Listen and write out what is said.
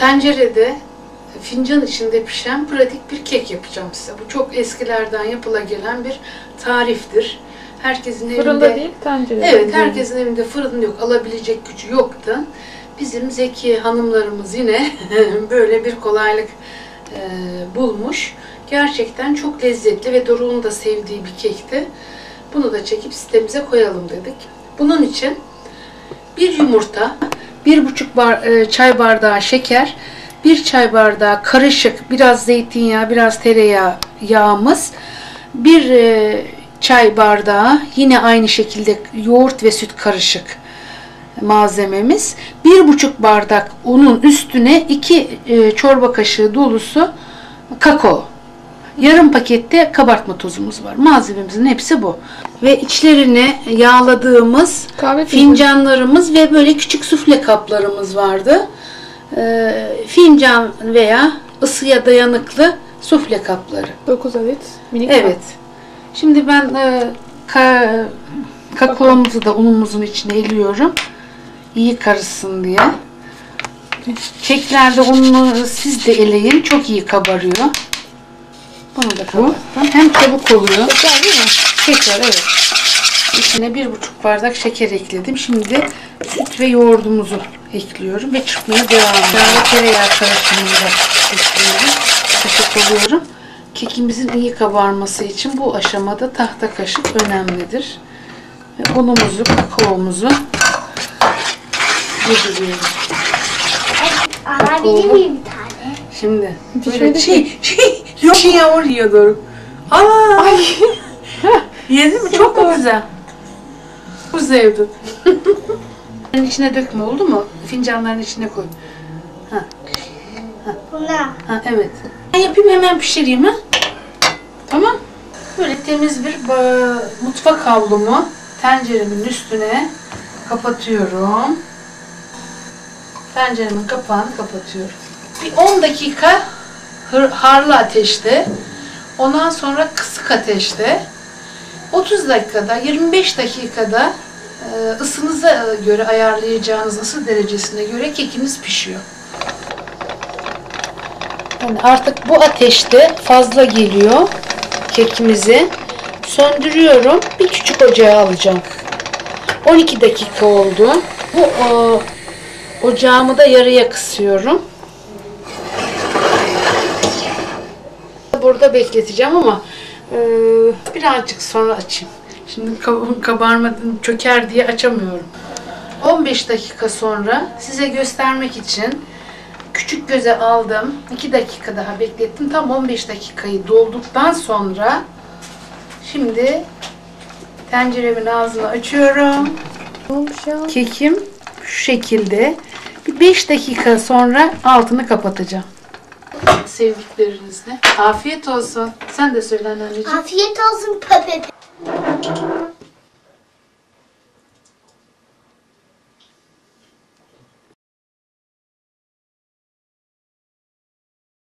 tencerede fincan içinde pişen pratik bir kek yapacağım size. Bu çok eskilerden yapıla gelen bir tariftir. Herkesin Fırında evinde değil, tencerede. Evet, herkesin evinde fırın yok, alabilecek gücü yoktu. Bizim zeki hanımlarımız yine böyle bir kolaylık e, bulmuş. Gerçekten çok lezzetli ve Doruk'un da sevdiği bir kekti. Bunu da çekip sitemize koyalım dedik. Bunun için bir yumurta, bir buçuk bar, e, çay bardağı şeker, bir çay bardağı karışık, biraz zeytinyağı, biraz tereyağı yağımız, bir e, çay bardağı yine aynı şekilde yoğurt ve süt karışık malzememiz. Bir buçuk bardak unun üstüne iki e, çorba kaşığı dolusu kakao. Yarım pakette kabartma tozumuz var. Malzememizin hepsi bu. Ve içlerini yağladığımız Kahve tuzu. fincanlarımız ve böyle küçük sufle kaplarımız vardı. Ee, fincan veya ısıya dayanıklı sufle kapları. 9 adet minik Evet. Şimdi ben e, ka- kakaomuzu da unumuzun içine eliyorum. İyi karışsın diye. Keklerde ununu siz de eleyin. Çok iyi kabarıyor. Bunu da kapattım. Hem çabuk oluyor. Şeker değil mi? Şeker evet. İçine bir buçuk bardak şeker ekledim. Şimdi süt ve yoğurdumuzu ekliyorum ve çırpmaya devam ediyorum. Ve tereyağı karışımını da ekliyorum. Kaşık alıyorum. Kekimizin iyi kabarması için bu aşamada tahta kaşık önemlidir. Ve unumuzu, kakaomuzu yediriyorum. Alabilir miyim bir tane? Şimdi böyle şey, şey, yok yavur yiyor Doruk. Aa! Yedin mi? Çok mu güzel? Çok sevdim. Fincanların içine dökme oldu mu? Fincanların içine koy. Buna. Ha evet. Ben yapayım hemen pişireyim ha. Tamam. Böyle temiz bir mutfak havlumu tenceremin üstüne kapatıyorum. Tenceremin kapağını kapatıyorum. Bir 10 dakika harlı ateşte, ondan sonra kısık ateşte, 30 dakikada, 25 dakikada e, ısınıza göre ayarlayacağınız ısı derecesine göre kekiniz pişiyor. Yani artık bu ateşte fazla geliyor kekimizi. Söndürüyorum. Bir küçük ocağa alacağım. 12 dakika oldu. Bu o, ocağımı da yarıya kısıyorum. Burada bekleteceğim ama e, birazcık sonra açayım. Şimdi kab- kabarmadan çöker diye açamıyorum. 15 dakika sonra size göstermek için küçük göze aldım. 2 dakika daha beklettim. Tam 15 dakikayı dolduktan sonra şimdi tenceremin ağzını açıyorum. Kekim şu şekilde. Bir 5 dakika sonra altını kapatacağım. Sevdiklerinizle. Afiyet olsun. Sen de söyle anneciğim. Afiyet olsun Pepe.